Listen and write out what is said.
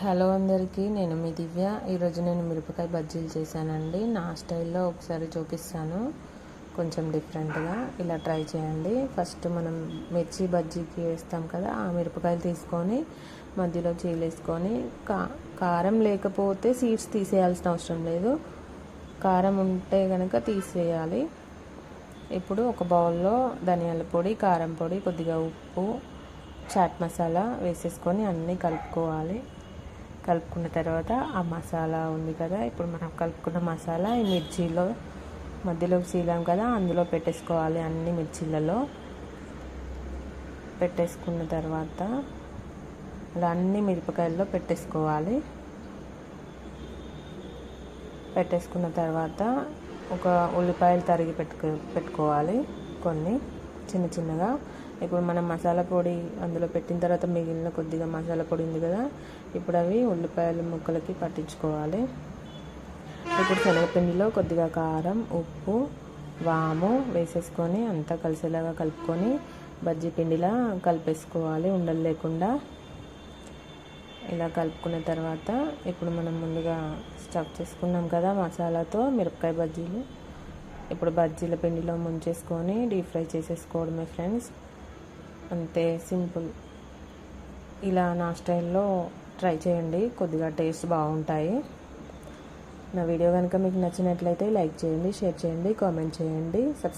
Hello అందరికీ నేను మీ దివ్య. ఈరోజు నేను మిరపకాయ బజ్జీలు చేశానండి. నా స్టైల్లో ఒకసారి చూపిస్తాను. కొంచెం డిఫరెంట్గా ఇలా ట్రై చేయండి. ఫస్ట్ మనం మిర్చి బజ్జీకి వేస్తాం కదా ఆ మిరపకాయలు తీసుకొని మధ్యలో చీలేసుకొని కా కారం లేకపోతే సీడ్స్ తీసేయాల్సిన అవసరం లేదు. కారం ఉంటే కనుక తీసేయాలి. ఇప్పుడు ఒక బౌల్లో ధనియాల పొడి కారం పొడి కొద్దిగా ఉప్పు చాట్ మసాలా వేసేసుకొని అన్నీ కలుపుకోవాలి. కలుపుకున్న తర్వాత ఆ మసాలా ఉంది కదా ఇప్పుడు మనం కలుపుకున్న మసాలా ఈ మిర్చిలో మధ్యలో చీలాం కదా అందులో పెట్టేసుకోవాలి అన్ని మిర్చిలలో. పెట్టేసుకున్న తర్వాత అలా అన్ని మిరపకాయల్లో పెట్టేసుకోవాలి. పెట్టేసుకున్న తర్వాత ఒక ఉల్లిపాయలు తరిగి పెట్టుకో పెట్టుకోవాలి కొన్ని. చిన్న చిన్నగా. ఇప్పుడు మనం మసాలా పొడి అందులో పెట్టిన తర్వాత మిగిలిన కొద్దిగా మసాలా పొడి ఉంది కదా ఇప్పుడు అవి ఉల్లిపాయల ముక్కలకి పట్టించుకోవాలి. ఇప్పుడు శనగపిండిలో కొద్దిగా కారం ఉప్పు వాము వేసేసుకొని అంతా కలిసేలాగా కలుపుకొని బజ్జీ పిండిలా కలిపేసుకోవాలి ఉండలు లేకుండా. ఇలా కలుపుకున్న తర్వాత ఇప్పుడు మనం ముందుగా స్టఫ్ చేసుకున్నాం కదా మసాలాతో మిరపకాయ బజ్జీలు. ఇప్పుడు బజ్జీల పిండిలో ముంచేసుకొని డీప్ ఫ్రై చేసేసుకోవడమే ఫ్రెండ్స్. అంతే సింపుల్. ఇలా నా స్టైల్లో ట్రై చేయండి. కొద్దిగా టేస్ట్ బాగుంటాయి. నా వీడియో కనుక మీకు నచ్చినట్లయితే లైక్ చేయండి షేర్ చేయండి కామెంట్ చేయండి. సబ్స్క్రైబ్